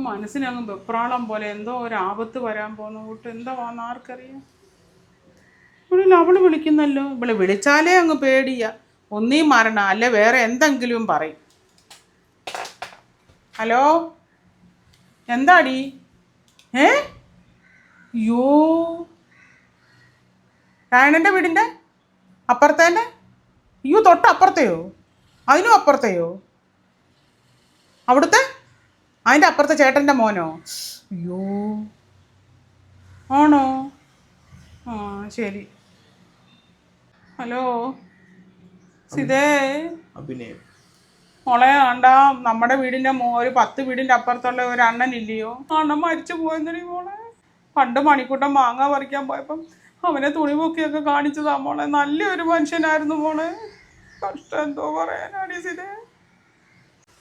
മനസ്സിനങ്ങ് വെപ്രാളം പോലെ എന്തോ ഒരു ആപത്ത് വരാൻ പോകുന്ന. കൂട്ട് എന്താ വന്ന ആർക്കറിയാം? ഇവിടെ അവൾ വിളിക്കുന്നല്ലോ. ഇവൾ വിളിച്ചാലേ അങ്ങ് പേടിയ. ഒന്നീ മരണം അല്ലെ വേറെ എന്തെങ്കിലും പറയും. ഹലോ? എന്താടി? ഏ? യോ രായണന്റെ വീടിന്റെ അപ്പുറത്തേന്റെ അയ്യോ തൊട്ടപ്പുറത്തെയോ? അതിനും അപ്പുറത്തെയോ? അവിടുത്തെ? അതിന്റെ അപ്പുറത്തെ ചേട്ടന്റെ മോനോ? അയ്യോ. ആണോ? ആ ശരി. ഹലോ. സിതേ. അഭിനയം. മോളെ ആണ്ടാ നമ്മുടെ വീടിന്റെ മോ ഒരു പത്ത് വീടിന്റെ അപ്പുറത്തുള്ള ഒരു അണ്ണൻ ഇല്ലയോ അണ്ണൻ മരിച്ചു പോയെന്നടി മോളെ. പണ്ട് മണിക്കൂട്ടം മാങ്ങ പറിക്കാൻ പോയപ്പം അവനെ തുണി പൊക്കിയൊക്കെ കാണിച്ചതാ മോളെ. നല്ലൊരു മനുഷ്യനായിരുന്നു മോളെ. കഷ്ടം എന്തോ പറയാനാടി സിതേ.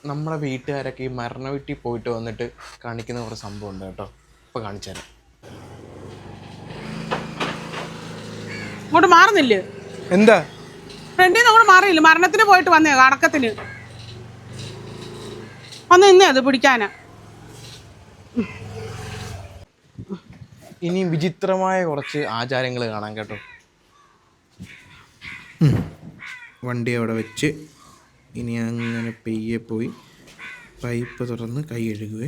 നമ്മുടെ വീട്ടുകാരൊക്കെ ഈ മരണ വീട്ടിൽ പോയിട്ട് വന്നിട്ട് കാണിക്കുന്ന കുറേ സംഭവം ഉണ്ട് കേട്ടോ. ഇപ്പൊ കാണിച്ചുതരാം. ഇങ്ങോട്ട് മാറുന്നില്ലേ? എന്താ? ഫ്രണ്ടിൽ നിന്ന് അങ്ങോട്ട് മാറിയില്ല മരണത്തിന് പോയിട്ട് വന്നേ അടക്കത്തിന്. വന്ന് നിന്നേ അത് പിടിക്കാനാ. ഇനി വിചിത്രമായ കുറച്ച് ആചാരങ്ങൾ കാണാം കേട്ടോ. വണ്ടി അവിടെ വെച്ച് ഇനി അങ്ങനെ പെയ്യെ പോയി പൈപ്പ് തുറന്ന് കൈ കഴുകുവേ.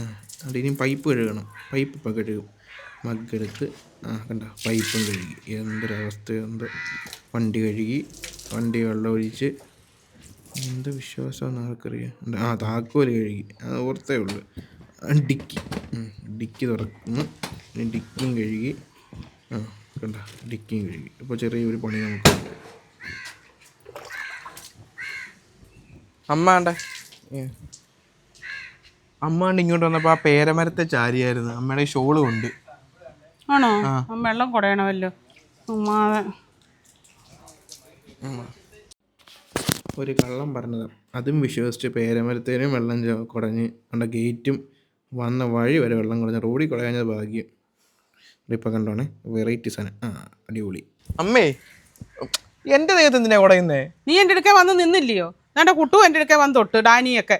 ആ അവിടെ ഇനി പൈപ്പ് കഴുകണം. പൈപ്പ് ഇപ്പം കഴുകും. മഗ്ഗെടുത്ത് ആ കണ്ട പൈപ്പും കഴുകി. എന്തൊരവസ്ഥ എന്ത് വണ്ടി കഴുകി വണ്ടി വെള്ളം ഒഴിച്ച്. എന്ത് വിശ്വാസമാണ് ആർക്കറിയാം. ആ താക്കോൽ കഴുകി. അത് ഓർത്തേ ഉള്ളു. ഡിക്കി. ഡിക്കി തുറക്കുന്നു. ഡിക്കിയും കഴുകി. ആ കണ്ട ഡിക്കിയും കഴുകി. ഇപ്പോൾ ചെറിയൊരു പണി നമുക്ക് അമ്മാണ്ടെ. അമ്മാണ്ട് ഇങ്ങോട്ട് വന്നപ്പോൾ ആ പേരമരത്തെ ചാരിയായിരുന്നു. അമ്മയുടെ ഷോൾ കൊണ്ട്. ആണോ? ആ, വെള്ളം കുടയണമല്ലോ. ഉമ്മാതെ ഒരു കള്ളം പറഞ്ഞത്. അതും വിശ്വസിച്ച് പേരമരത്തേനും വെള്ളം കുടഞ്ഞ് നമ്മുടെ ഗേറ്റും വന്ന വഴി വരെ വെള്ളം കുടഞ്ഞ് റോഡിൽ കുടയാഞ്ഞത് ഭാഗ്യം. ഇപ്പം കണ്ടോണേ. വെറൈറ്റി സാധനം. ആ അടിപൊളി. അമ്മേ എന്റെ ദേഹത്ത് എന്തിനാ കുടയുന്നേ? നീ എന്റെ അടുക്കാൻ വന്ന് നിന്നില്ലയോ? എന്റെ കുട്ടു എന്റെ അടുക്കെ വന്ന് തൊട്ട് ഡാനിയൊക്കെ.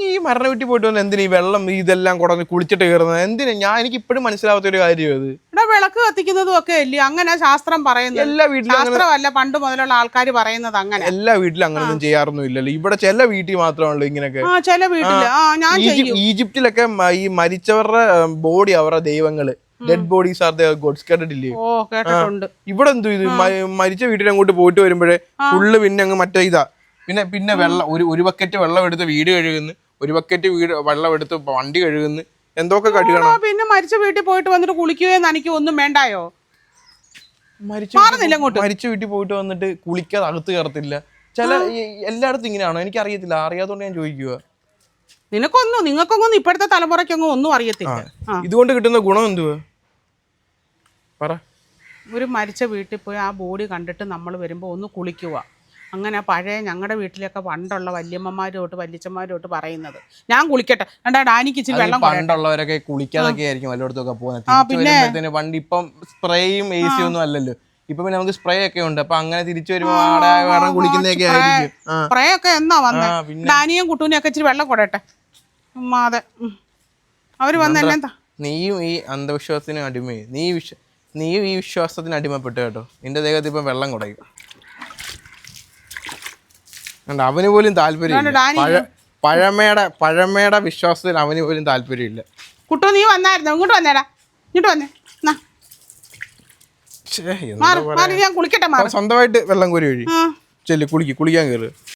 ഈ മരണ വീട്ടിൽ പോയിട്ട് വന്ന് എന്തിനാ ഈ വെള്ളം ഇതെല്ലാം കുടഞ്ഞ് കുളിച്ചിട്ട് കയറുന്നത്? എന്തിനാ? ഞാൻ എനിക്ക് ഇപ്പോഴും മനസ്സിലാവാത്ത ഒരു കാര്യം അത് ഇവിടെ വിളക്ക് കത്തിക്കുന്നതും ഒക്കെ അല്ലേ? അങ്ങനെ ശാസ്ത്രം പറയുന്നത്. എല്ലാ വീട്ടിലും അങ്ങനെ ശാസ്ത്രമല്ല പണ്ട് മുതലുള്ള ആൾക്കാർ പറയുന്നത് അങ്ങനെ. എല്ലാ വീട്ടിലും അങ്ങനൊന്നും ചെയ്യാറൊന്നും ഇല്ലല്ലോ ഇവിടെ ചില വീട്ടിൽ മാത്രമാണല്ലോ ഇങ്ങനെയൊക്കെ. ആ ചില വീട്ടിൽ. ആ ഞാൻ ചെയ്യും. ഈജിപ്തിലൊക്കെ മ- ഈ മരിച്ചവരുടെ ബോഡി അവരുടെ ദൈവങ്ങൾ. ഡെഡ് ബോഡീസ് ആർ ഗോഡ്സ് കേട്ടിട്ടില്ലേ ഓ കേട്ടിട്ടുണ്ട്. ഇവിടെ എന്തോ ഇത്? മ- മരിച്ച വീട്ടിൽ അങ്ങോട്ട് പോയിട്ട് വരുമ്പോഴേ ഫുള്ള് പിന്നെ അങ്ങ് മറ്റേ ഇതാ പിന്നെ പിന്നെ വെള്ളം ഒരു ഒരു ബക്കറ്റ് വെള്ളം എടുത്ത് വീട് കഴുകുന്നു. ഒരു ബക്കറ്റ് വീട് വെള്ളം എടുത്ത് വണ്ടി കഴുകുന്നു. എന്തൊക്കെ കഴുകണം പിന്നെ മരിച്ച വീട്ടിൽ പോയിട്ട് വന്നിട്ട് കുളിക്കുകയോ നനയ്ക്കുകയോ ഒന്നും വേണ്ടായോ? മരിച്ച വീട്ടിൽ പോയിട്ട് വന്നിട്ട് കുളിക്കാൻ അകത്ത് കയറത്തില്ല. ചില എല്ലായിടത്തും ഇങ്ങനെയാണോ. എനിക്ക് അറിയത്തില്ല അറിയാത്തോണ്ട് ഞാൻ ചോദിക്കുക നിനക്കൊന്നും നിങ്ങൾക്കൊന്നും ഇപ്പോഴത്തെ തലമുറയ്ക്കൊന്നും ഒന്നും അറിയത്തില്ല. ഇതുകൊണ്ട് കിട്ടുന്ന ഗുണം എന്തുവാ? പറ. ഒരു മരിച്ച വീട്ടിൽ പോയി ആ ബോഡി കണ്ടിട്ട് നമ്മൾ വരുമ്പോൾ ഒന്ന് കുളിക്കുക അങ്ങനെ പഴയ ഞങ്ങളുടെ വീട്ടിലൊക്കെ പണ്ടുള്ള വല്യമ്മമാരോട്ട് തൊട്ട് പറയുന്നത്. ഞാൻ കുളിക്കട്ടെ. കണ്ടാ ഡാനിക്ക് ഇച്ചിരി വെള്ളം പണ്ടുള്ളവരൊക്കെ കുളിക്കാതൊക്കെ ആയിരിക്കും വല്ലയിടത്തൊക്കെ പോകുന്നത്. പണ്ട് ഇപ്പം സ്പ്രേയും എ സി ഒന്നും അല്ലല്ലോ. ഇപ്പൊ പിന്നെ നമുക്ക് സ്പ്രേ ഒക്കെ ഉണ്ട്. അപ്പൊ അങ്ങനെ തിരിച്ചു വരുമ്പോൾ സ്പ്രേ ഒക്കെ കുളിക്കുന്നതൊക്കെ ആയിരിക്കും എന്നാ വന്നേ? ഡാനിയും കുട്ടൂനെയും ഒക്കെ ഇച്ചിരി വെള്ളം കൊടട്ടെ. അതെ. അവർ വന്ന് നീയും ഈ അന്ധവിശ്വാസത്തിന് അടിമയായി നീ വിശ്വ നീയും ഈ വിശ്വാസത്തിന് അടിമപ്പെട്ടു കേട്ടോ. നിന്റെ ദേഹത്ത് ഇപ്പം വെള്ളം കുടയും. കണ്ടോ, അവന് പോലും താല്പര്യമില്ല. പഴ പഴമയുടെ പഴമയുടെ വിശ്വാസത്തിൽ അവന് പോലും താല്പര്യമില്ല. കുട്ടു നീ വന്നായിരുന്നോ? ഇങ്ങോട്ട് വന്നേടാ. ഇങ്ങോട്ട് വന്നേ. സ്വന്തമായിട്ട് വെള്ളം കോരി ഒഴി ആ. ചെല്ലു കുളിക്ക് കുളിക്കാൻ കയറ്.